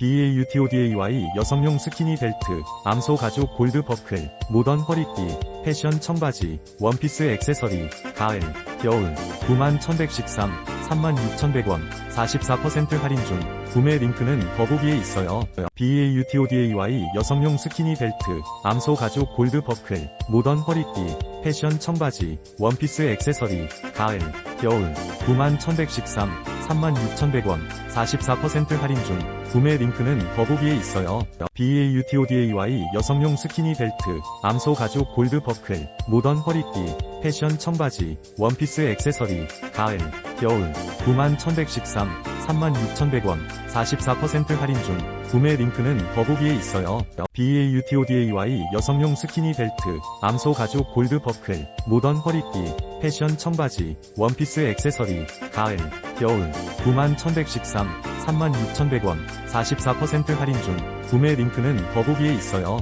BAUTODAY 여성용 스키니 벨트, 암소 가죽 골드 버클, 모던 허리띠, 패션 청바지, 원피스 액세서리, 가을, 겨울, 91,113, 36,100원, 44% 할인 중, 구매 링크는 더보기에 있어요. BAUTODAY 여성용 스키니 벨트, 암소 가죽 골드 버클, 모던 허리띠, 패션 청바지, 원피스 액세서리, 가을, 겨울, 91,113, 36,100원, 44% 할인 중, 구매 링크는 더보기에 있어요. BAUTODAY 여성용 스키니 벨트, 암소 가죽 골드 버클, 모던 허리띠, 패션 청바지, 원피스 액세서리, 가을, 겨울, 91,113, 36,100원, 44% 할인 중, 구매 링크는 더보기에 있어요. BAUTODAY 여성용 스키니 벨트, 암소 가죽 골드 버클, 모던 허리띠, 패션 청바지, 원피스 액세서리, 가을, 겨울, 91,113, 36,100원, 44% 할인 중, 구매 링크는 더보기에 있어요.